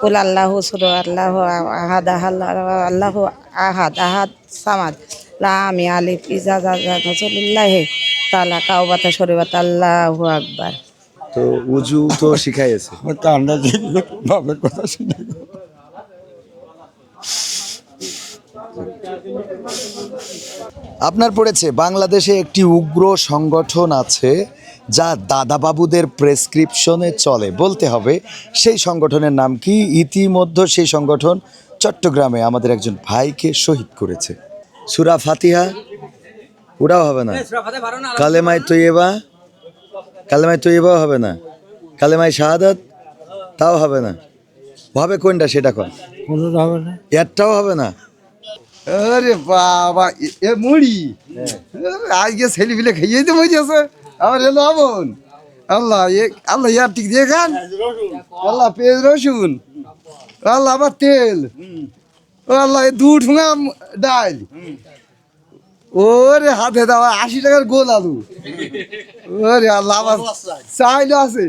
কুল আল্লাহ সুর আল্লাহ আহাদ আল্লাহ আল্লাহ আহাদ আহাদ সামাদ। লা আমি আলিফ ইজা রসুল্লাহ তালা কাউবাতা শরীবাত আল্লাহু আকবার। তো উজু তো শিখাইছে তো আন্দাজ বাবার কথা শুনে। আপনার পড়েছে বাংলাদেশে একটি উগ্র সংগঠন আছে যা দাদাবাবুদের প্রেসক্রিপশনে চলে। বলতে হবে সেই সংগঠনের নাম কি? ইতিমধ্যে সেই সংগঠন চট্টগ্রামে আমাদের একজন ভাইকে শহীদ করেছে। সুরা ফাতিহা? ওটাও হবে না। কালেমায় তৈবা কালেমায় তৈবাও হবে না। কালেমায় শাহাদাত? তাও হবে না। হবে কোনটা সেটা কন কোনোটা হবে না? হবে না। আরে বাবা এ- এ মুড়ি? আজকে ছেলে পিলে খেয়ে তো মজেছে আমার এলো আবন আল্লাহ এ আল্লাহ ইয়ার ঠিক দিয়ে খান। আল্লাহ পেঁয়াজ রসুন। আল্লাহ আবার তেল। আল্লাহ এ দু ঠুঙা ম- ডাল ওরে হাতে দেওয়া আশি টাকার গোল আলু। ওরে আল্লাহ চাইলো আছে।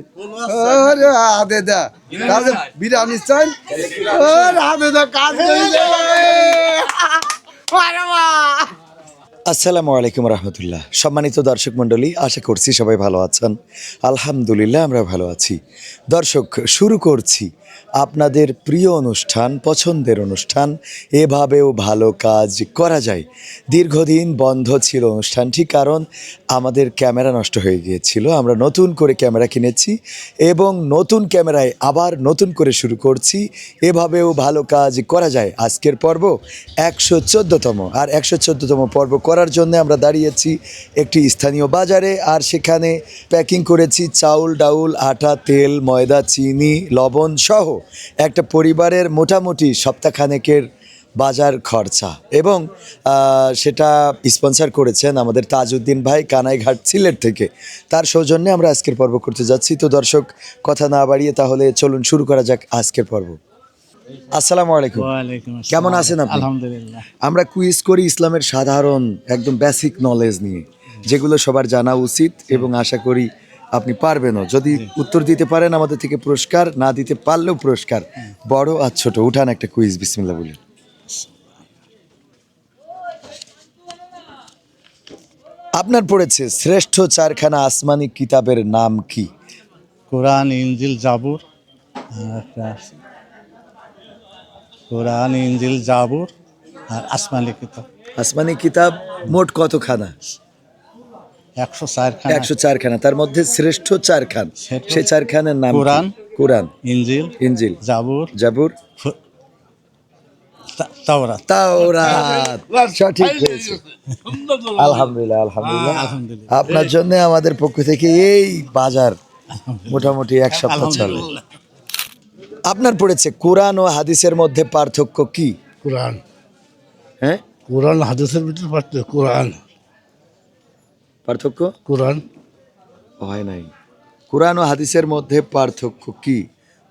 ওরে হাতে দা। তাহলে বিরিয়ানি চাই। ওরে হাতে দা কাজ আসসালামু আলাইকুম রহমতুল্লাহ। সম্মানিত দর্শক মণ্ডলী আশা করছি সবাই ভালো আছেন। আলহামদুলিল্লাহ আমরা ভালো আছি। দর্শক শুরু করছি। আপনাদের প্রিয় অনুষ্ঠান, পছন্দের অনুষ্ঠান, এভাবেও ভালো কাজ করা যায়। দীর্ঘদিন বন্ধ ছিল অনুষ্ঠানটি কারণ আমাদের ক্যামেরা নষ্ট হয়ে গিয়েছিল। আমরা নতুন করে ক্যামেরা কিনেছি এবং নতুন ক্যামেরায় আবার নতুন করে শুরু করছি। এভাবেও ভালো কাজ করা যায়। আজকের পর্ব একশো চোদ্দতম। আর একশো চোদ্দতম পর্ব করার জন্য আমরা দাঁড়িয়েছি একটি স্থানীয় বাজারে আর সেখানে প্যাকিং করেছি চাউল, ডাউল, আটা, তেল, ময়দা, চিনি, লবণ সহ একটা পরিবারের মোটামুটি সপ্তাহখানেকের বাজার খরচা এবং সেটা স্পন্সর করেছেন আমাদের তাজউদ্দিন ভাই কানাইঘাট সিলেট থেকে। তার সৌজন্যে আমরা আজকের পর্ব করতে যাচ্ছি। তো দর্শক কথা না বাড়িয়ে তাহলে চলুন শুরু করা যাক আজকের পর্ব। আসসালামু আলাইকুম। কেমন আছেন আপনি? আলহামদুলিল্লাহ। আমরা কুইজ করি ইসলামের সাধারণ একদম বেসিক নলেজ নিয়ে যেগুলো সবার জানা উচিত এবং আশা করি আপনি পারবেনও। যদি উত্তর দিতে পারেন আমাদের থেকে পুরস্কার না দিতে পারলেও পুরস্কার। বড় আর ছোট উঠান একটা কুইজ বিসমিল্লা বলি আপনার পড়েছে শ্রেষ্ঠ চারখানা আসমানি কিতাবের নাম কি? কোরআন ইঞ্জিল জাবুর। কোরআন ইঞ্জিল জাবুর আর আসমানি কিতাব। আসমানি কিতাব মোট কতখানা? একশো চার একশো চারখানা তার মধ্যে শ্রেষ্ঠ চারখান। সেই চারখানের নাম? কোরআন। কোরআন। ইঞ্জিল ইঞ্জিল জাবুর জাবুর। তা- তাওরাত। তাওরাত। সঠিক হয়েছে। আলহামদুলিল্লাহ আলহামদুলিল্লাহ। আলহামদুলিল্লাহ। আপনার জন্য আমাদের পক্ষ থেকে এই বাজার মোটামুটি এক সপ্তাহ চলে। আপনার পড়েছে কোরআন ও হাদিসের মধ্যে পার্থক্য কি? কোরআন। হ্যাঁ? কোরআন হাদিসের ভিতরে পারতে কোরআন। পার্থক্য? কোরআন। হয় নাই। কোরআন ও হাদিসের মধ্যে পার্থক্য কি?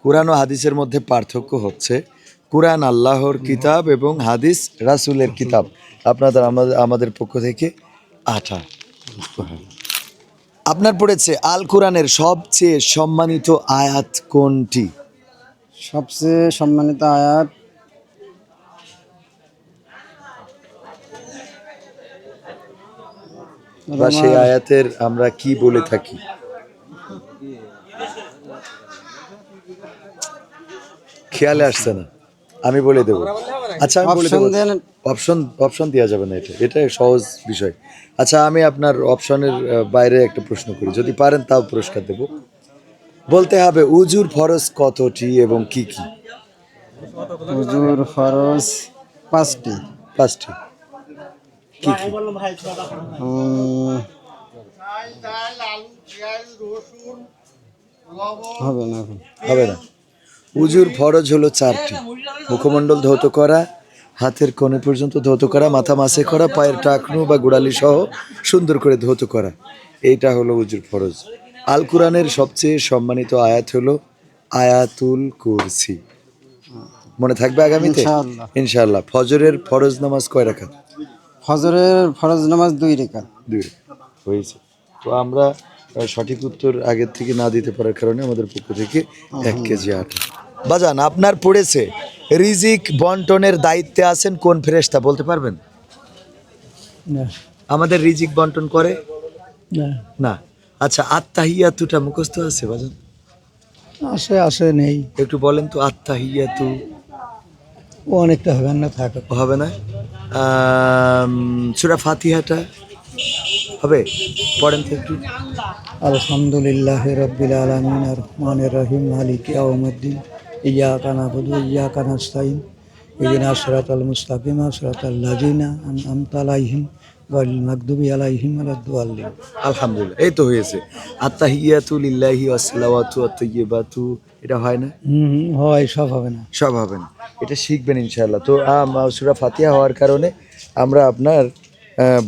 কোরআন ও হাদিসের মধ্যে পার্থক্য হচ্ছে কোরআন আল্লাহর কিতাব এবং হাদিস রাসূলের কিতাব। আপনাদের আমাদের আমাদের পক্ষ থেকে আঠা। আপনার পড়েছে আল কোরআনের সবচেয়ে সম্মানিত আয়াত কোনটি? সবচেয়ে সম্মানিত আয়াত বা সেই আয়াতের আমরা কি বলে থাকি? খেয়ালে আসছে না। আমি বলে দেবো। আচ্ছা আমি বলে দেবো। অপশন অপশন দেওয়া যাবে না এটা। এটা সহজ বিষয়। আচ্ছা আমি আপনার অপশনের বাইরে একটা প্রশ্ন করি। যদি পারেন তাও পুরস্কার দেব। বলতে হবে উজুর ফরজ কতটি এবং কি কি? উজুর ফরজ পাঁচটি। পাঁচটি। হবে না হবে না। উজুর ফরজ হলো চারটি। মুখমণ্ডল ধৌত করা হাতের কোণে পর্যন্ত ধৌত করা মাথা মাসে করা পায়ের টাকনু বা গোড়ালি সহ সুন্দর করে ধৌত করা। এইটা হলো উজুর ফরজ। আল কোরআনের সবচেয়ে সম্মানিত আয়াত হলো আয়াতুল কুরসি। মনে থাকবে আগামীতে? ইনশাআল্লাহ। ইনশাআল্লাহ। ফজরের ফরজ নামাজ কয় রাখাত ফজরের ফরজ নামাজ দুই রেখাত। দুই। হয়েছে। তো আমরা সঠিক উত্তর আগের থেকে না দিতে পারার কারণে আমাদের পক্ষ থেকে এক কেজি আটা। বাজান আপনার পড়েছে রিজিক বন্টনের দায়িত্বে আছেন কোন ফেরেশতা বলতে পারবেন? না। আমাদের রিজিক বন্টন করে? না। না। আচ্ছা আত্মাহিয়াতুটা মুখস্থ আছে বাজান? আসে আসে নেই। একটু বলেন তো আত্মাহিয়াতু ও অনেকটা হবে না থাকা। হবে না? সুরা ফাতিহাটা হবে? পড়েন তো একটু। আলহামদুলিল্লাহ রব্বিল আলমিন আর রহমানির রহিম, মালিক আহমদ্দিন ইয়া কানা বধু ইয়া কানা সাইন ইদিন আসরাত আল লাযিনা আসরাত আলাইহিম। গায়রিল মাগদুবি আলাইহিম ওয়ালাদ-দাল্লিন আলহামদুলিল্লাহ এই তো হয়েছে। আত্মাহিয়াতু লিল্লাহি ওয়াসসালাওয়াতু আত-তাইয়্যিবাতু এটা হয় না? হুম হয় সব হবে না। সব হবে না। এটা শিখবেন ইনশাআল্লাহ। তো সুরা ফাতিহা হওয়ার কারণে আমরা আপনার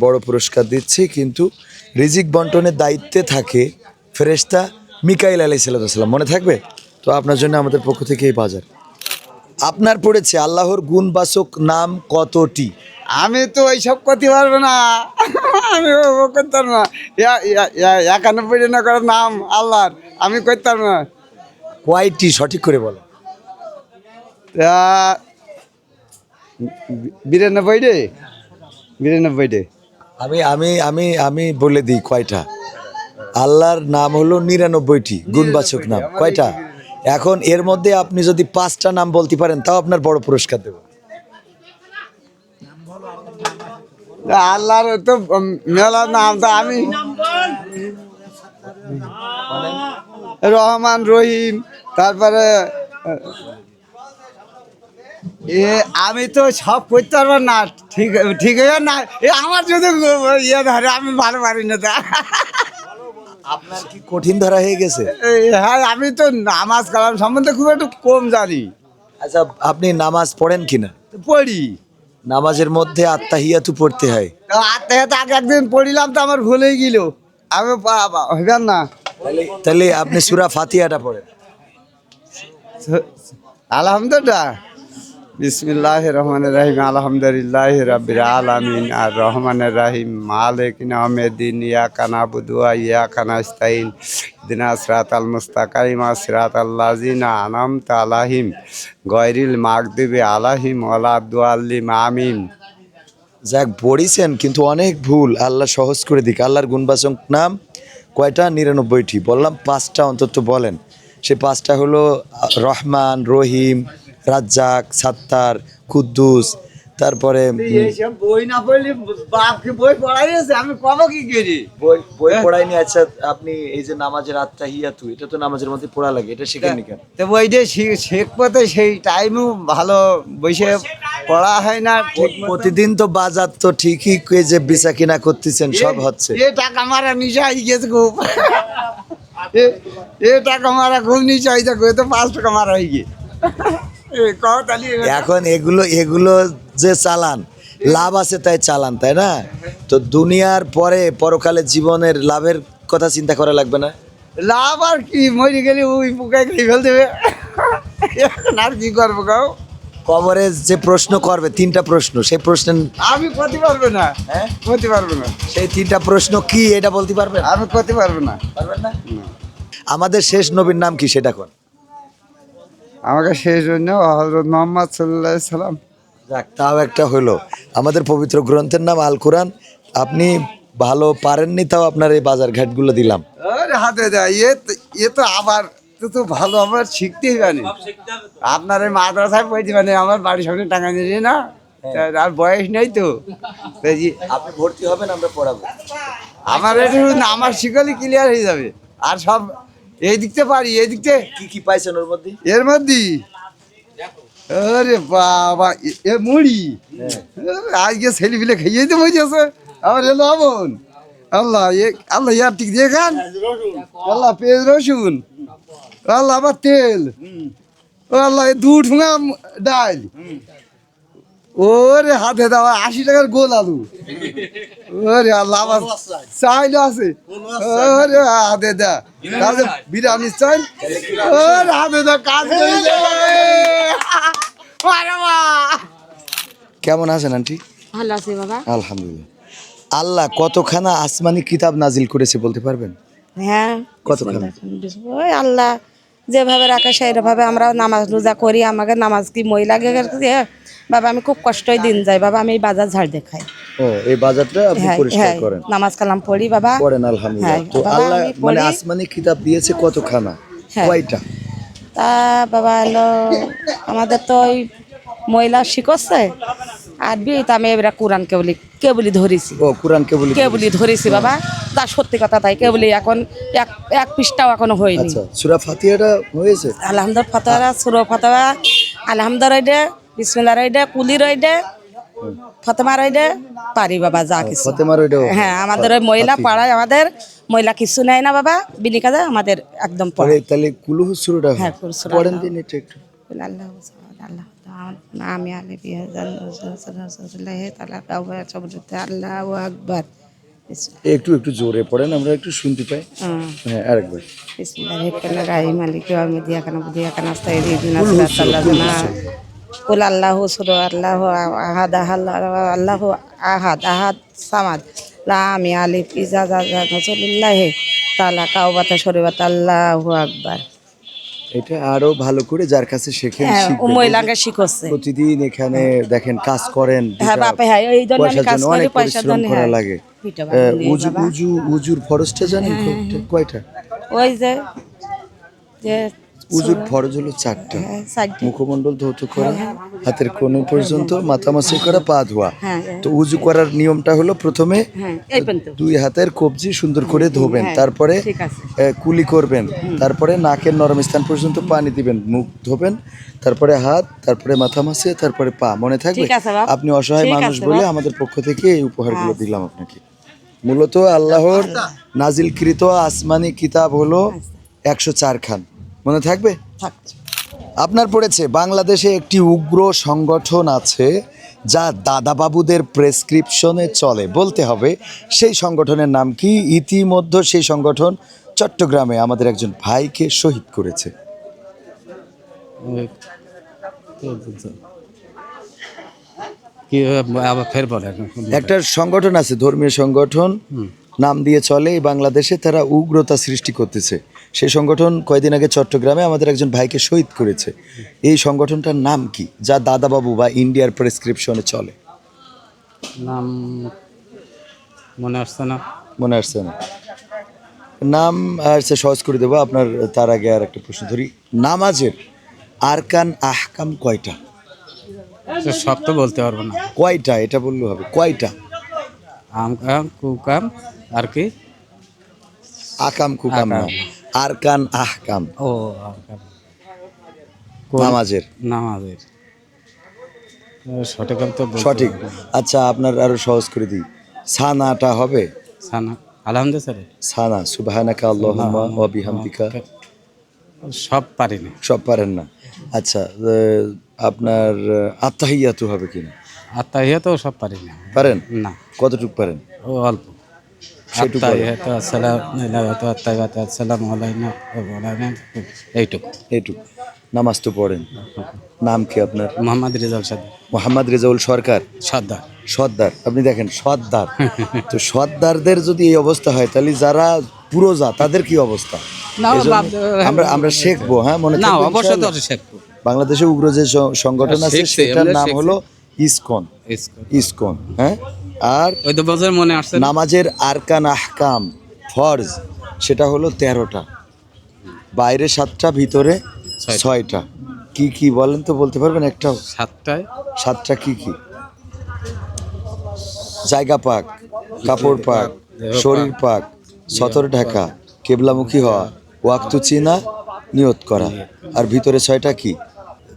বড় পুরস্কার দিচ্ছি কিন্তু রিজিক বন্টনের দায়িত্বে থাকে ফেরেশতা মিকাইল আলাই সাল্লাম মনে থাকবে? তো আপনার জন্য আমাদের পক্ষ থেকে এই বাজার। আপনার পড়েছে আল্লাহর গুণবাচক নাম কতটি? আমি তো এইসব করতে পারব না। আমি ও ও করতে পারব না। একানব্বই জন করার নাম আল্লাহর আমি করতে পারব না। কয়টি সঠিক করে বলো। বিরানব্বই রে? বিরানব্বই রে। আমি আমি আমি আমি বলে দিই কয়টা। আল্লাহর নাম হলো নিরানব্বইটি গুণবাচক নাম। কয়টা? এখন এর মধ্যে আপনি যদি পাঁচটা নাম বলতে পারেন তাও আপনার বড় পুরস্কার দেবো তা আল্লাহর তো মেলা নাম তো আমি। রহমান রহিম তারপরে এ আমি তো সব করতে পারব না। ঠিক ঠিক হয়ে না এ আমার যদি ইয়ে ধরে আমি ভালো পারি না তা। আপনার কি কঠিন ধরা হয়ে গেছে? হ্যাঁ আমি তো নামাজ কালাম সম্বন্ধে খুব একটু কম জানি। আচ্ছা আপনি নামাজ পড়েন কিনা? পড়ি। নামাজের মধ্যে আত্মাহিয়াতু পড়তে হয়। আত্মীয়তা আগে একদিন পড়িলাম তো আমার ভুলেই গেল। আমি হইবেন না। তাহলে আপনি সুরা ফাতিয়াটা পড়েন। আলহামদুলিল্লাহ। বিসমিল্লাহ রহমান রাহিম আলহামদুলিল্লাহ রাব্বিল আলামিন আর রহমানের রাহিম মালিক নামেদিন ইয়া কানা বুদুয়া ইয়া কানা ইস্তাইন দিনা সিরাত আল মুস্তাকাইম সিরাত আল্লাজিনা আনাম তালাহিম গয়রিল মাগদিবি আলাহিম ওলা দুয়াল্লিম, আমিন। যাক, পড়িছেন, কিন্তু অনেক ভুল। আল্লাহ সহজ করে দিক। আল্লাহর গুণবাচক নাম কয়টা? নিরানব্বইটি। বললাম পাঁচটা, অন্তত বলেন। সে পাঁচটা হলো রহমান, রহিম রাজ্জাক সাত্তার কুদ্দুস তারপরে বই না পড়লে বাপকে বই পড়াইছে আমি কব কি করি? বই বই পড়াইনি আচ্ছা আপনি এই যে নামাজের আত্মাহিয়াতু এটা তো নামাজের মধ্যে পড়া লাগে এটা শিখেননি কেন? তো বইটা শেখবো তো সেই টাইমও ভালো বসে পড়া হয় না প্রতিদিন তো বাজার তো ঠিকই কই যে বেচা কিনা করতেছেন সব হচ্ছে। এ টাকা মারা নিচে আই গেছে খুব। এ- টাকা মারা খুব নিচে আই তো পাঁচ টাকা মারা হয়ে গিয়ে। এখন এগুলো এগুলো যে চালান লাভ আছে তাই চালান তাই না? তো দুনিয়ার পরে পরকালে জীবনের লাভের কথা চিন্তা করা লাগবে না? লাভ আর কি মরে গেলে ওই পোকায় ফেল দেবে। এখন আর কি করব কাউ কবরে যে প্রশ্ন করবে তিনটা প্রশ্ন সেই প্রশ্নের আমি করতে পারব না। হ্যাঁ? করতে পারব না। সেই তিনটা প্রশ্ন কি এটা বলতে পারবেন? আমি করতে পারব না। পারবেন না? আমাদের শেষ নবীর নাম কি সেটা কোন? আমাকে সেই জন্য হজরত মোহাম্মদ সাল্লাহ সাল্লাম যাক তাও একটা হলো আমাদের পবিত্র গ্রন্থের নাম আল কোরআন আপনি ভালো পারেননি তাও আপনার এই বাজার ঘাটগুলো দিলাম। আরে হাতে দেয় এ তো- এ তো আবার তো তো ভালো আবার শিখতেই জানি। আপনার এই মাদ্রাসায় পড়তে মানে আমার বাড়ির সামনে টাকা নিয়ে না? আর বয়স নেই তো। আপনি ভর্তি হবেন আমরা পড়াবো। আমার এটা আমার শিখলে ক্লিয়ার হয়ে যাবে। আর সব এই দিকতে পারি এই দিকতে কি কি পাইছেন ওর মধ্যে? এর মধ্যে? আরে বাবা এ- এ মুড়ি। আরে আজকে ছেলেপিলে খেয়েই তো মজেছে আমার এলো আমন আল্লাহ এ আল্লাহ ইয়ার ঠিক দিয়ে খান। আল্লাহ পেঁয়াজ রসুন। আল্লাহ আবার তেল। আল্লাহ এ দু ঠুঙা ডাল ওরে হাতে দেওয়া আশি টাকার গোল আলু। ওরে আল্লাহ চাইলো আছে। ওরে হাতে দা। তাহলে বিরিয়ানি চাই। ওরে হাতে দা কাজ! কেমন আছেন আন্টি? ভালো আছি বাবা। আলহামদুলিল্লাহ। আল্লাহ কতখানা আসমানি কিতাব নাজিল করেছে বলতে পারবেন? হ্যাঁ। কতখানা? ওই আল্লাহ যেভাবে রাখে সেইভাবে আমরা নামাজ রোজা করি আমাকে নামাজ কি মই লাগে? দিয়ে বাবা আমি খুব কষ্টই দিন যাই বাবা আমি এই বাজার ঝাড় দেখাই। ও এই বাজারটা আপনি হ্যাঁ পরিষ্কার হ্যাঁ করেন। নামাজ কালাম পড়ি বাবা। পড়েন আলহামদুলিল্লাহ। হ্যাঁ, তো আল্লাহ মানে আসমানি কিতাব দিয়েছে কতখানা। কয়টা? তা বাবা হলো আমাদের তো ওই মহিলা শিখছে আর বিয়ে আমি এবার কোরআন কেবলি কেবলি ধরেছি। ও কোরআনকে বলি কেবলি ধরেছি। বাবা। তা সত্যি কথা তাই কেবলি এখন এক এক পৃষ্ঠাও এখনও হয়নি। আচ্ছা সুরা ফাতিহাটা হয়েছে? আলহামদুল ফতোয়া সুরো ফতোয়া আলহামদুল রইডে বিসমিল্লা রইডে কুলি রইডে ফতেমা রইডে পারি বাবা যা কিছু। হ্যাঁ আমাদের ওই মহিলা পাড়ায় আমাদের মহিলা কিছু নেয় না বাবা বিনি কাজে আমাদের একদম পড়ে। তাহলে কুলুহ সুরটা হ্যাঁ, কুলু পড়েন দিন একটু একটু। আল্লাহ আল্লাহ আমি তালা কাউবা আল্লাহ আকবার। একটু একটু জোরে পড়েন আমরা একটু শুনতে পাই হ্যাঁ আরেকবার। বিসমিল্লাহ হেকানা রাহি মালিক আমি দিয়া কানা বুদিয়া কুল আল্লাহু সুর আল্লাহু আহাদ আহাল্লাহ আল্লাহু আহাদ আহাদ সামাদ। আমি আলিফ ইজাজা রসুল্লাহ তালা কাউবাতা শরীবাত আল্লাহু আকবার। এটা আরও ভালো করে যার কাছে শেখেন হ্যাঁ। মহিলাকে শিখছে প্রতিদিন এখানে দেখেন কাজ করেন হ্যাঁ বাপে হ্যাঁ এই জন্য আমি কাজ জন্য করি অনেক জন্য করা হ্যাঁ লাগে। উজু হ্যাঁ, উজু উজুর ফরজটা জানেন কয়টা? কয়টা ওই যে যে উজুর ফরজ হলো চারটা। হ্যাঁ, মুখমণ্ডল ধৌত করা হাতের কোণে পর্যন্ত মাথা মাসে করা পা ধোয়া। হ্যাঁ তো উজু করার নিয়মটা হলো প্রথমে হ্যাঁ দুই হাতের কবজি সুন্দর করে ধোবেন। হ্যাঁ, তারপরে কুলি করবেন। তারপরে নাকের নরম স্থান পর্যন্ত পানি দিবেন মুখ ধোবেন। তারপরে হাত তারপরে মাথা মাসে তারপরে পা। মনে থাকবে। আপনি অসহায় মানুষ বলে আমাদের পক্ষ থেকে এই উপহারগুলো দিলাম আপনাকে। মূলত আল্লাহর নাজিলকৃত আসমানি কিতাব হলো একশো চার খান। মনে থাকবে? থাকছে। আপনার পড়েছে বাংলাদেশে একটি উগ্র সংগঠন আছে যা দাদাবাবুদের প্রেসক্রিপশনে চলে। বলতে হবে সেই সংগঠনের নাম কি? ইতিমধ্যে সেই সংগঠন চট্টগ্রামে আমাদের একজন ভাইকে শহীদ করেছে। কি আবার ফের বলেন। একটা সংগঠন আছে ধর্মীয় সংগঠন নাম দিয়ে চলে বাংলাদেশে তারা উগ্রতা সৃষ্টি করতেছে। সেই সংগঠন কয়দিন আগে চট্টগ্রামে আমাদের একজন ভাইকে শহীদ করেছে। এই সংগঠনটার নাম কি? যা দাদাবাবু বা ইন্ডিয়ার প্রেসক্রিপশনে চলে। নাম মনে আসছে না। মনে আসছে না। নাম আর সে সহজ করে দেবো আপনার তার আগে আর একটা প্রশ্ন ধরি। নামাজের আরকান আহকাম কয়টা? সব তো বলতে পারব না। কয়টা? এটা বললে হবে। কয়টা? আম কাম কু কাম আর কি? আকাম কুকাম না আরকান আহকাম। ও আর কাম। নামাজের। নামাজের। সঠিক তো সঠিক। আচ্ছা আপনার আরও সহজ করে দিই। সানাটা হবে? সানা। আলহামদুলিল্লাহ সানা সুবহানাকা আল্লাহুম্মা ওয়া বিহামদিকা। সব পারি না। সব পারেন না। আচ্ছা আপনার আহ, আত্তাহিয়াতু হবে কিনা? আত্মাহিয়া তো সব পারি না। পারেন? না। কতটুকু পারেন? ও অল্প। সেটুকু এইটুকু। এইটুকু। নামাজ তো পড়েন। নাম কি আপনার? মোহাম্মদ রেজাল সাদ মোহাম্মদ রেজাউল সরকার? সর্দার সর্দার। আপনি দেখেন সর্দার। তো সর্দারদের যদি এই অবস্থা হয় তাহলে যারা পুরোজা তাদের কি অবস্থা? আমরা আমরা শিখব হ্যাঁ মনে না অবশ্যই? শেখবো। বাংলাদেশে উগ্র যে সংগঠন আছে সেটার নাম হলো ইসকন। ইসকো। ইসকন হ্যাঁ? আর মনে আসছে? নামাজের আরকান আহকাম ফরজ সেটা হলো তেরোটা। বাইরে সাতটা ভিতরে ছয়টা। কি কি বলেন তো বলতে পারবেন একটাও? সাতটায়? সাতটা কি কি? জায়গা পাক কাপড় পাক শরীর পাক সতর ঢাকা কেবলামুখী হওয়া ওয়াক্তু চিনা নিয়ত করা। আর ভিতরে ছয়টা কি?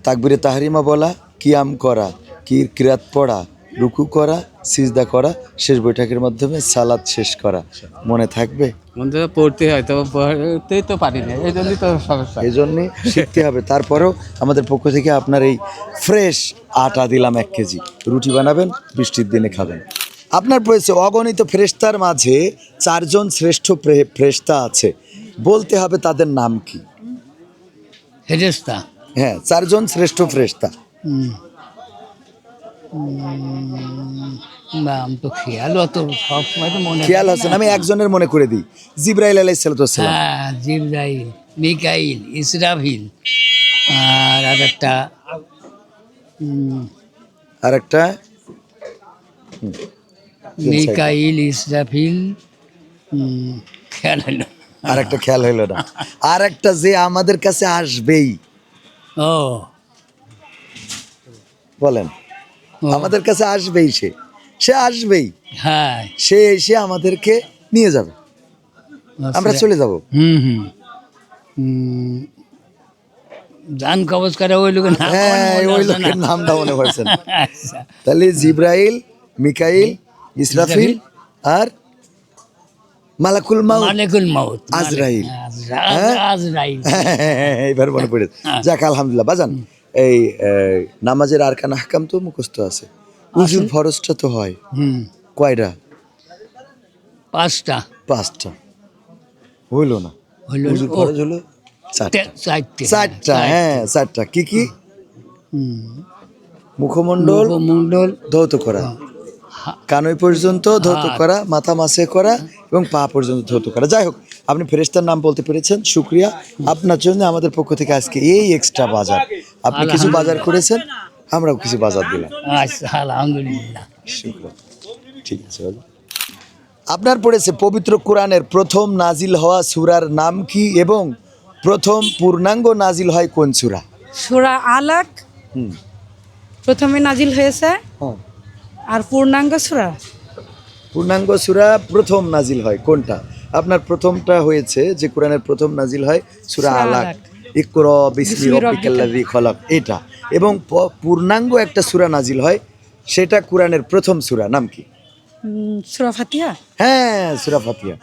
তাকবিরে তাহারিমা বলা কিয়াম করা কি কিরাত পড়া রুকু করা সিজদা করা শেষ বৈঠকের মাধ্যমে সালাদ শেষ করা। মনে থাকবে? মধ্যে পড়তে হয় তো পড়তেই তো পারি না এই জন্যই তো সমস্যা। এই জন্যে শিখতে হবে। তারপরেও আমাদের পক্ষ থেকে আপনার এই ফ্রেশ আটা দিলাম এক কেজি। রুটি বানাবেন বৃষ্টির দিনে খাবেন। আপনার পড়েছে অগণিত ফ্রেস্তার মাঝে চারজন শ্রেষ্ঠ ফ্রে- ফ্রেস্তা আছে। বলতে হবে তাদের নাম কি? ফেরেস্তা হ্যাঁ চারজন শ্রেষ্ঠ ফ্রেস্তা তো খেয়াল অত সব সময় তো মনে খেয়াল হাসান আমি একজনের মনে করে দিই। জিব্রাইল আলাইসালাম হ্যাঁ জিব্রাইল মিকাইল ইসরাফিল আর আর একটা আর একটা মিকাইল ইসরাফিল খেয়াল হলো আর একটা খেয়াল হইল না। আর একটা যে আমাদের কাছে আসবেই। ও। বলেন। আমাদের কাছে আসবেই সে। সে আসবেই। হ্যাঁ। সে এসে আমাদেরকে নিয়ে যাবে। আমরা চলে যাব। হুম কবজ করে ওই লোকের নাম হ্যাঁ ওই লোকের নামটা মনে পড়ছে। আচ্ছা। তাহলে জিব্রাইল মিকাইল ইসরাফিল আর মালাকুল মাউত। মালিকুল মাউত। আজরাইল। হ্যাঁ? আজরাইল। এইবার মনে পড়ে। যাক আলহামদুলিল্লাহ বাজান। এই নামাজের আরকান আহকাম তো মুখস্থ আছে। উজুর ফরজটা তো হয়। কয়টা? পাঁচটা। পাঁচটা। হইল না। উজুর ফরজ হলো চারটা। হ্যাঁ চারটা। কি কি? মুখমণ্ডল মুখমণ্ডল। ধৌত করা। কানই পর্যন্ত ধৌত করা মাথা মাসে করা এবং পা পর্যন্ত ধৌত করা। যাই হোক আপনি ফেরেস্তার নাম বলতে পেরেছেন। শুক্রিয়া। আপনার জন্য আমাদের পক্ষ থেকে আজকে এই এক্সট্রা বাজার। আপনি কিছু বাজার করেছেন? আমরাও কিছু বাজার দিলাম। আচ্ছা আলহামদুলিল্লাহ। ঠিক আছে আপনার পড়েছে পবিত্র কোরআনের প্রথম নাজিল হওয়া সূরার নাম কি এবং প্রথম পূর্ণাঙ্গ নাজিল হয় কোন সূরা? সুরা আলাক হুম। প্রথমে নাজিল হয়েছে হ্যাঁ। আর পূর্ণাঙ্গ সুরা? পূর্ণাঙ্গ সূরা প্রথম নাজিল হয় কোনটা? আপনার প্রথমটা হয়েছে যে কোরআনের প্রথম নাজিল হয় সূরা আলাক। ইকরা বিসমি রাব্বিকাল্লাযী খলাক। এটা। এবং পূর্ণাঙ্গ একটা সূরা নাজিল হয় সেটা কোরআনের প্রথম সূরা। নাম কি? সুরা ফাতিহা? হ্যাঁ সূরা ফাতিহা।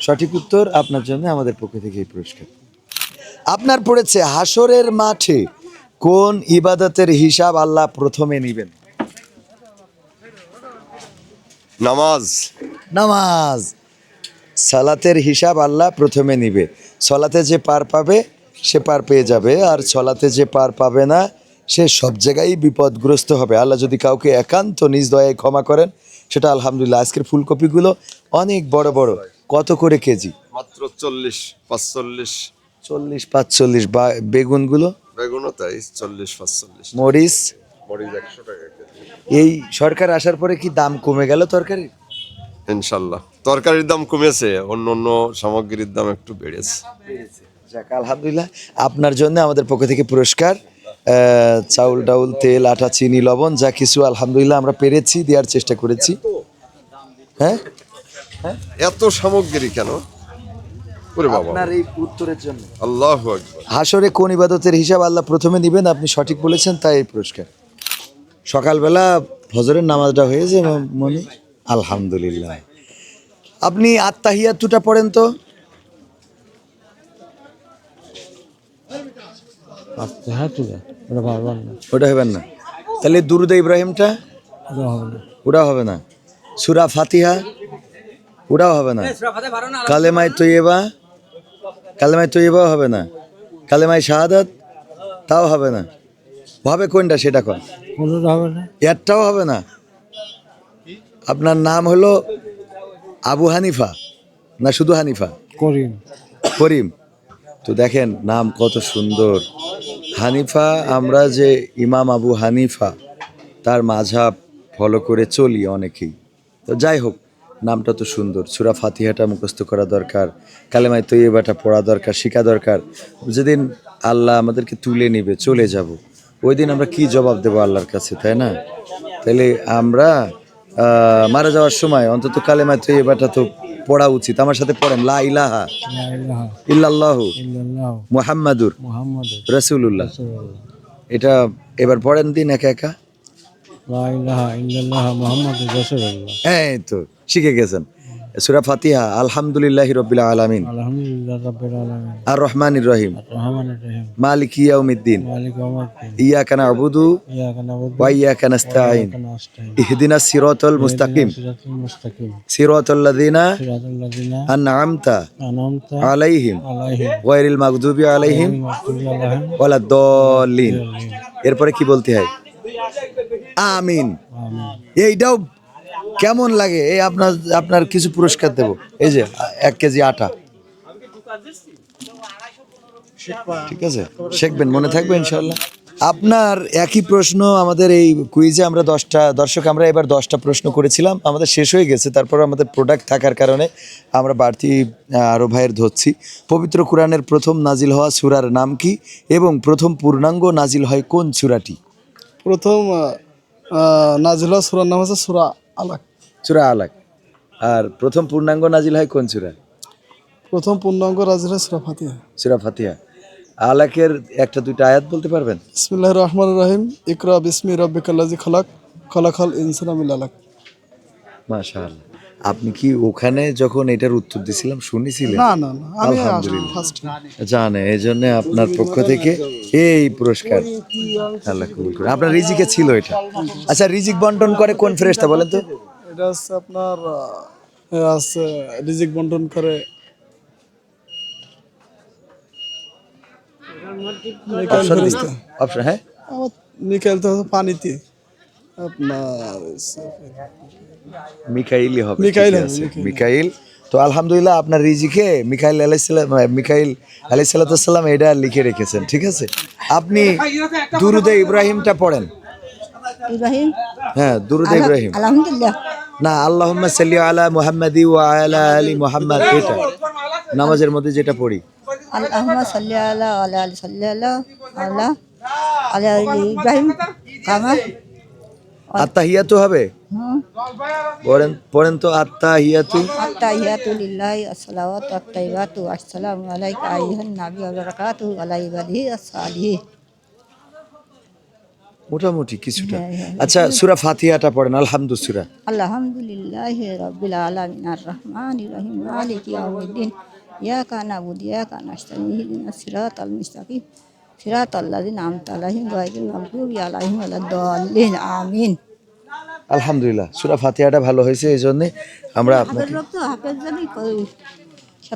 সঠিক উত্তর আপনার জন্য আমাদের পক্ষ থেকে এই পুরস্কার। আপনার পড়েছে হাসরের মাঠে কোন ইবাদতের হিসাব আল্লাহ প্রথমে নেবেন? নামাজ। নামাজ। সালাতের হিসাব আল্লাহ প্রথমে নিবে। সলাতে যে পার পাবে সে পার পেয়ে যাবে আর সলাতে যে পার পাবে না সে সব জায়গায় বিপদগ্রস্ত হবে। আল্লাহ যদি কাউকে একান্ত নিজ দয়ায় ক্ষমা করেন সেটা আলহামদুলিল্লাহ আজকের ফুলকপিগুলো অনেক বড় বড়। কত করে কেজি? মাত্র চল্লিশ পাঁচচল্লিশ। চল্লিশ পাঁচচল্লিশ বা বেগুনগুলো? বেগুনও তাই চল্লিশ পাঁচচল্লিশ। মরিচ? মরিচ একশো টাকা এই সরকার আসার পরে কি দাম কমে গেল তরকারি ইনশাল্লাহ। তরকারির দাম কমেছে অন্য অন্য সামগ্রীর দাম একটু বেড়েছে। যাক আলহামদুলিল্লাহ। আপনার জন্য আমাদের পক্ষ থেকে পুরস্কার চাউল ডাউল তেল আটা চিনি লবণ যা কিছু আলহামদুলিল্লাহ আমরা পেরেছি দেওয়ার চেষ্টা করেছি। হ্যাঁ? এত সামগ্রী কেন? আপনার এই উত্তরের জন্য। আল্লাহ হাসরে কোন ইবাদতের হিসাব আল্লাহ প্রথমে দিবেন আপনি সঠিক বলেছেন তাই এই পুরস্কার। সকালবেলা ফজরের নামাজটা হয়েছে মনে? আলহামদুলিল্লাহ। আপনি আত্মাহিয়াতুটা পড়েন তো? আচ্ছা হ্যাঁ ঠিক আছে। ওটা পারবেন না। ওটা হবেন না। তাহলে দুরুদ ইব্রাহিমটা? ওটা হবে না। ওটাও হবে না। সুরা ফাতিহা? ওটাও হবে না। কালেমায় তৈবা কালেমায় তৈবাও হবে না। কালেমায় শাহাদাত? তাও হবে না। হবে কোনটা সেটা কন। হবে না। একটাও হবে না। আপনার নাম হলো আবু হানিফা না শুধু হানিফা? করিম। করিম। তো দেখেন নাম কত সুন্দর। হানিফা, আমরা যে ইমাম আবু হানিফা, তার মাঝাব ফলো করে চলি অনেকেই। তো যাই হোক, নামটা তো সুন্দর। সুরা ফাতিহাটা মুখস্থ করা দরকার, কালেমায় তৈবাটা পড়া দরকার, শেখা দরকার। যেদিন আল্লাহ আমাদেরকে তুলে নিবে, চলে যাব। ওই দিন আমরা কি জবাব দেবো আল্লাহর কাছে, তাই না? তাহলে আমরা মারা যাওয়ার সময় অন্তত কালেমা তো এবারটা তো পড়া উচিত। আমার সাথে পড়েন লা ইলাহা ইল্লাল্লাহু মুহাম্মাদুর মুহাম্মদ রাসূলুল্লাহ। রাসূলুল্লাহ। এটা এবার পড়েন দিন একা একা? লা ইলাহা ইল্লাল্লাহ মুহাম্মাদুর রাসূলুল্লাহ। এই তো শিখে গেছেন। সূরা ফাতিহা আলহামদুলিল্লাহি রাব্বিল আলামিন। আর রহমানির রহিম। রহমানির রহিম। মালিক ইয়াউমিদ্দিন। নাবুদু ইয়াকা নাবুদু ওয়া ইয়াকা নাস্তাইন ওয়া নাস্তাইন সিরাতাল মুস্তাকিম। সিরাতুল লাযিনা আন'আমতা আলাইহিম। গায়রিল মাগদুবি আলাইহিম ওয়ালাদ-দাল্লিন এরপরে কি বলতে হয়? আমিন। এইটাও কেমন লাগে? এই আপনার আপনার কিছু পুরস্কার দেব। এই যে এক কেজি আটা। ঠিক আছে? শিখবেন মনে থাকবে ইনশাল্লাহ আপনার একই প্রশ্ন আমাদের এই কুইজে আমরা দশটা দর্শক আমরা এবার দশটা প্রশ্ন করেছিলাম। আমাদের শেষ হয়ে গেছে তারপর আমাদের প্রোডাক্ট থাকার কারণে আমরা বাড়তি আহ, আরও ভাইয়ের ধরছি। পবিত্র কোরআনের প্রথম নাজিল হওয়া সূরার নাম কি? এবং প্রথম পূর্ণাঙ্গ নাজিল হয় কোন সূরাটি? প্রথম নাজিল হওয়া সুরার নাম আছে সুরা আলাক। চূড়া আলাক। আর প্রথম পূর্ণাঙ্গ নাজিল হয় কোন চূড়া প্রথম পূর্ণাঙ্গ নাজিলা সুরা ফাতিহা। সুরা ফাতিহা। আলাকের একটা দুইটা আয়াত বলতে পারবেন? বিসমিল্লাহ রহমান রহিম। ইকরা বিসমি রব্বিকাল্লাজি খলাক খলাকাল ইনসান আমিল আলাক। মাশাআল্লাহ। আপনি কি ওখানে যখন এটার উত্তর দিছিলাম শুনেছিলেন? না না না আমি আলহামদুলিল্লাহ। জানে এই জন্য আপনার পক্ষ থেকে এই পুরস্কার। আল্লাহ কবুল করে আপনার রিজিকে ছিল এটা। আচ্ছা রিজিক বন্টন করে কোন ফেরেশতা বলেন তো? এটা হচ্ছে আপনার আছে রিজিক বন্টন করে অপশন হ্যাঁ? মিকাইল তো পানিতে। আপনার মিকাইলই হবে মিকাইল। মিকাইল। তো আলহামদুলিল্লাহ আপনার রিজিকে মিকাইল আলাইসালাম মিকাইল আলাইসাল্লাম এটা লিখে রেখেছেন ঠিক আছে? আপনি দুরুদে ইব্রাহিমটা পড়েন। ইব্রাহিম? হ্যাঁ দুরুদে ইব্রাহিম। আলহামদুলিল্লাহ। না আল্লাহুম্মা সাল্লি আলা মুহাম্মাদি ওয়া আলা আলি মুহাম্মাদ এটা। নামাজের মধ্যে যেটা পড়ি। আল্লাহুম্মা সাল্লি আলা আলা আলি সাল্লি আলা আলা আলা আলি ইব্রাহিম। কামা আত্তাহিয়াতু হবে? পড়েন পড়েন তো আত্তাহিয়াতু আত্তাহিয়াতু লিল্লাহি আসসালাওয়াতু আত-তাইয়্যিবাতু আসসালামু আলাইকা আইয়ুহান নাবী ওয়া বারাকাতুহু আলা ইবাদিহি আস-সালিহিন মোটামুটি কিছুটা। হ্যাঁ, হ্যাঁ। আচ্ছা সূরা ফাতিহাটা পড়েন আলহামদু সূরা আলহামদুলিল্লাহি রাব্বিল আলামিন আর রহমানির রহিম মালিকি ইয়াউমিদ্দিন ইয়াকা নাবুদু ইয়াকা নাস্তাইন ইহদিনাস সিরাতাল মুস্তাকিম। মাগদুবি আমিন। আলহামদুলিল্লাহ সূরা ফাতিহাটা ভালো হয়েছে এই জন্য আমরা আপনাকে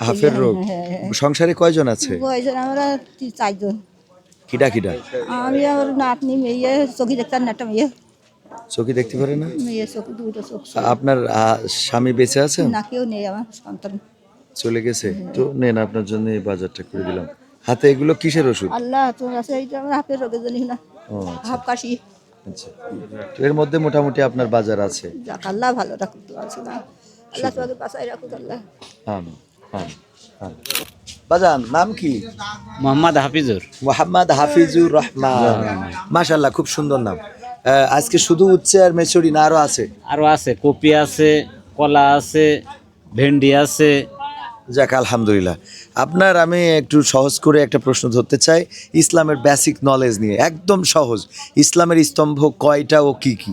হাফের রোগ? হ্যাঁ, হ্যাঁ। সংসারে কয়জন আছে? কয়জন? আমরা চারজন। কিডা কিডা? আমি আমার নাতনি মেয়ে চোখি দেখতাম না একটা মেয়ে। চোখে দেখতে পারে না? মেয়ে চোখ দুটো চোখ আপনার স্বামী বেঁচে আছেন? না কেউ নেই আমার সন্তান। চলে গেছে। তো নেন আপনার জন্য এই বাজারটা করে দিলাম। হাতে এগুলো কিসের ওষুধ? আল্লাহ তোমার আছে এইটা আমার হাফের রোগের জন্য না। হাফ কাশি। আচ্ছা। এর মধ্যে মোটামুটি আপনার বাজার আছে? যাক আল্লাহ ভালো রাখুক তো আছে না। আল্লাহ তোমাকে বাঁচাই রাখুক আল্লাহ। আমিন আমিন। বাজান নাম কি? মোহাম্মদ হাফিজুর। মোহাম্মদ হাফিজুর রহমান। মাশাল্লাহ খুব সুন্দর নাম। আজকে শুধু উচ্ছে আর মেচুরি না আরও আছে? আরও আছে কপি আছে কলা আছে ভেন্ডি আছে যাক আলহামদুলিল্লাহ। আপনার আমি একটু সহজ করে একটা প্রশ্ন ধরতে চাই। ইসলামের বেসিক নলেজ নিয়ে একদম সহজ। ইসলামের স্তম্ভ কয়টা ও কি কি?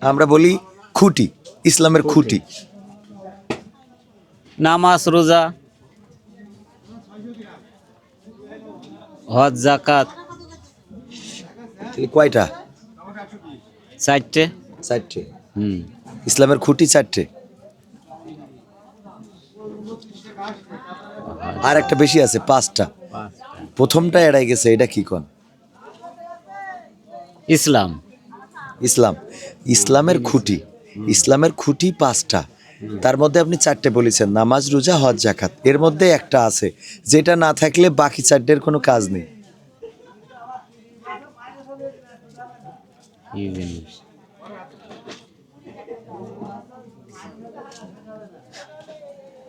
আমরা বলি খুঁটি ইসলামের খুঁটি। নামাজ রোজা হজ জাকাত কয়টা? চারটে। চারটে। হুম। ইসলামের খুঁটি চারটে। আর একটা বেশি আছে পাঁচটা। প্রথমটা এড়াই গেছে এটা কি কোন? ইসলাম। ইসলাম। ইসলামের খুঁটি। ইসলামের খুঁটি পাঁচটা। তার মধ্যে আপনি চারটে বলেছেন নামাজ রোজা হজ জাকাত এর মধ্যে একটা আছে যেটা না থাকলে বাকি চারটের কোনো কাজ নেই কি জিনিস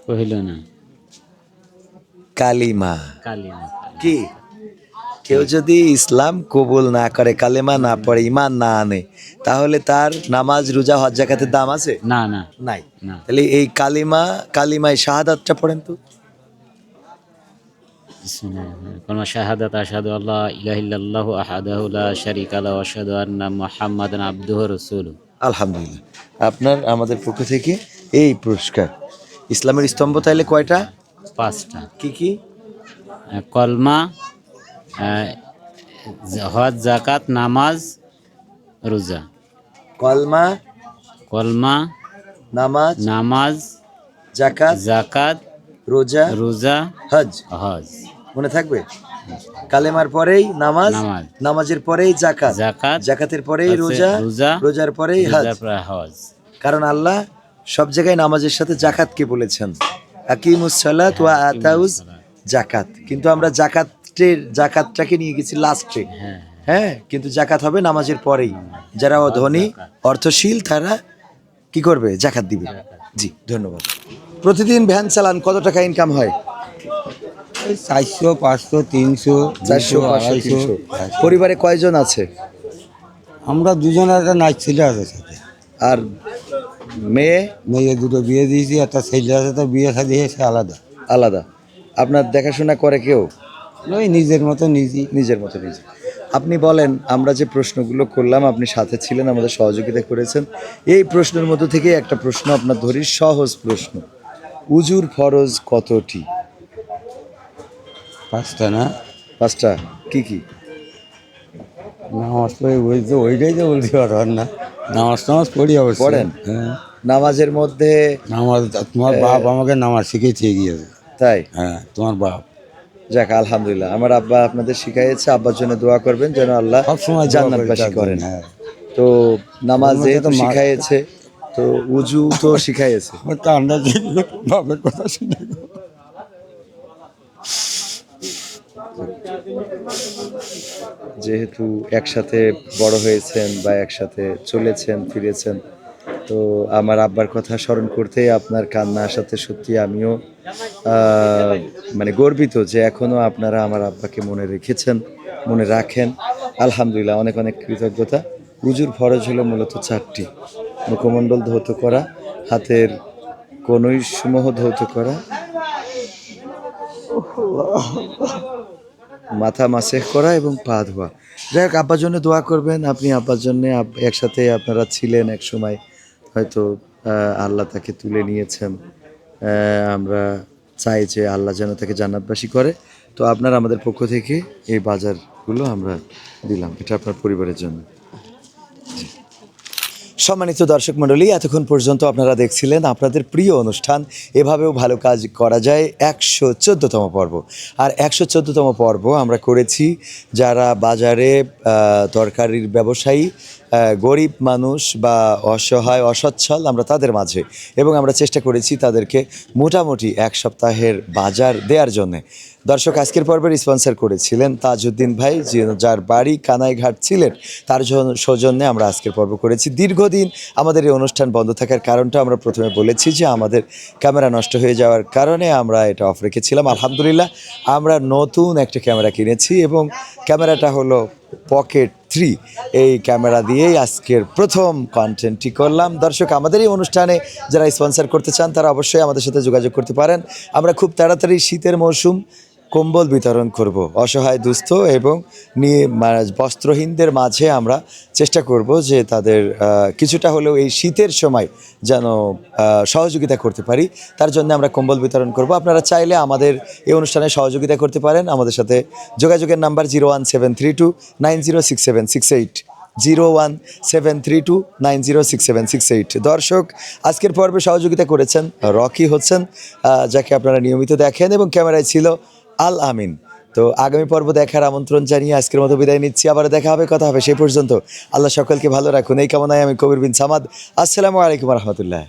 কহিল না। কালিমা। কালিমা কি? কেউ যদি ইসলাম কবুল না করে কালেমা না পড়ে ইমান না আনে তাহলে তার নামাজ রোজা হজ জাকাতের দাম আছে? না না। নাই। তাহলে এই কালিমা কালিমায় শাহাদাতটা পড়েন তো। কোন শাহাদাত আশহাদু আল্লাহ ইলাহা ইল্লাল্লাহু আহাদাহু লা শারীকা লাহু ওয়া আশহাদু আন্না মুহাম্মাদান আবদুহু রাসূলুহু। আলহামদুলিল্লাহ। আপনার আমাদের পক্ষ থেকে এই পুরস্কার ইসলামের স্তম্ভ তাইলে কয়টা? পাঁচটা। কি কি? কলমা হজ জাকাত নামাজ রোজা। কলমা কলমা নামাজ নামাজ জাকাত জাকাত রোজা রোজা হজ। হজ। মনে থাকবে? কালেমার পরেই নামাজ নামাজ। নামাজের পরেই জাকাত জাকাত জাকাতের পরেই রোজা রোজা, রোজার পরেই হজ। কারণ আল্লাহ সব জায়গায় নামাজের সাথে জাকাতকে বলেছেন। আকিমুসালাত ওয়া আতাউজ জাকাত। কিন্তু আমরা জাকাতের জাকাতটাকে নিয়ে গেছি লাস্টে। হ্যাঁ হ্যাঁ কিন্তু জাকাত হবে নামাজের পরেই। যারা ধনী অর্থশীল তারা কি করবে? জাকাত দিবে। জি ধন্যবাদ। প্রতিদিন ভ্যান চালান কত টাকা ইনকাম হয়? চারশো পাঁচশো তিনশো চারশো তিনশো। পরিবারে কয়জন আছে? আমরা দুজন একটা নাচ ছেলে আছে সাথে। আর মেয়ে? মেয়ে দুটো বিয়ে দিয়েছি একটা ছেলে আছে তো বিয়ে সাথে এসে আলাদা। আলাদা। আপনার দেখাশোনা করে কেউ? ওই নিজের মতো নিজেই। নিজের মতো নিজে আপনি বলেন আমরা যে প্রশ্নগুলো করলাম আপনি সাথে ছিলেন আমাদের সহযোগিতা করেছেন। এই প্রশ্নের মধ্য থেকে একটা প্রশ্ন আপনার ধরি সহজ প্রশ্ন। উজুর ফরজ কতটি? পাঁচটা না? পাঁচটা। কি কি? নামাজ পড়ে ওই তো ওইটাই তো বলতে পারবেন না। নামাজ টামাজ পড়ি অবশ্যই। পড়েন? হ্যাঁ। নামাজের মধ্যে নামাজ তোমার বাপ আমাকে নামাজ শিখেছে গিয়েছে তাই? হ্যাঁ তোমার বাপ। যাক আলহামদুলিল্লাহ। আমার আব্বা আপনাদের শিখাইছে আব্বার জন্য দোয়া করবেন যেন আল্লাহ সবসময় জান্নাতবাসী করেন। হ্যাঁ। তো নামাজ যেহেতু শিখাইছে তো উজু তো শিখাইছে কান্না বাপের কথা শুনে যেহেতু একসাথে বড় হয়েছেন বা একসাথে চলেছেন ফিরেছেন তো আমার আব্বার কথা স্মরণ করতে আপনার কান্না আসাতে সত্যি আমিও মানে গর্বিত যে এখনও আপনারা আমার আব্বাকে মনে রেখেছেন, মনে রাখেন। আলহামদুলিল্লাহ, অনেক অনেক কৃতজ্ঞতা। উজুর ফরজ হলো মূলত চারটি। মুখমণ্ডল ধৌত করা, হাতের কনুই সমূহ ধৌত করা। মাথা মাসেহ করা এবং পা ধোয়া। যাই হোক, আব্বার জন্য দোয়া করবেন। আপনি আব্বার জন্য একসাথে আপনারা ছিলেন এক সময়। হয়তো আল্লাহ তাকে তুলে নিয়েছেন। আমরা চাই যে আল্লাহ যেন তাকে জান্নাতবাসী করে। তো আপনার আমাদের পক্ষ থেকে এই বাজারগুলো আমরা দিলাম। এটা আপনার পরিবারের জন্য। সম্মানিত দর্শক মণ্ডলী, এতক্ষণ পর্যন্ত আপনারা দেখছিলেন আপনাদের প্রিয় অনুষ্ঠান, এভাবেও ভালো কাজ করা যায় একশো চোদ্দতম পর্ব। আর একশো চোদ্দতম পর্ব আমরা করেছি যারা বাজারে তরকারির ব্যবসায়ী গরিব মানুষ বা অসহায়, অসচ্ছল আমরা তাদের মাঝে। এবং আমরা চেষ্টা করেছি তাদেরকে মোটামুটি এক সপ্তাহের বাজার দেওয়ার জন্যে। দর্শক, আজকের পর্বের স্পন্সর করেছিলেন তাজউদ্দিন ভাই যার বাড়ি কানাইঘাট ছিলেন তার জন- সৌজন্যে আমরা আজকের পর্ব করেছি। দীর্ঘদিন আমাদের এই অনুষ্ঠান বন্ধ থাকার কারণটা আমরা প্রথমে বলেছি যে আমাদের ক্যামেরা নষ্ট হয়ে যাওয়ার কারণে আমরা এটা অফ রেখেছিলাম। আলহামদুলিল্লাহ, আমরা নতুন একটা ক্যামেরা কিনেছি এবং ক্যামেরাটা হলো পকেট থ্রি। এই ক্যামেরা দিয়েই আজকের প্রথম কন্টেন্টটি করলাম। দর্শক, আমাদের এই অনুষ্ঠানে যারা স্পন্সার করতে চান, তারা অবশ্যই আমাদের সাথে যোগাযোগ করতে পারেন। আমরা খুব তাড়াতাড়ি শীতের মৌসুম কম্বল বিতরণ করব। অসহায়, দুস্থ এবং নিয়ে বস্ত্রহীনদের মাঝে আমরা চেষ্টা করব যে তাদের কিছুটা হলেও এই শীতের সময় যেন সহযোগিতা করতে পারি। তার জন্য আমরা কম্বল বিতরণ করব। আপনারা চাইলে আমাদের এই অনুষ্ঠানে সহযোগিতা করতে পারেন। আমাদের সাথে যোগাযোগের number zero one seven three two nine zero six seven six eight. Zero one seven three two nine zero six seven six eight. দর্শক, আজকের পর্বে সহযোগিতা করেছেন রকি হচ্ছেন যাকে আপনারা নিয়মিত দেখেন এবং ক্যামেরায় ছিল আল আমিন তো আগামী পর্ব দেখার আমন্ত্রণ জানিয়ে আজকের মতো বিদায় নিচ্ছি। আবার দেখা হবে, কথা হবে সেই পর্যন্ত। আল্লাহ সকলকে ভালো রাখুন। এই কামনায় আমি কবির বিন সামাদ। আসসালামু আলাইকুম রহমতুল্লাহ।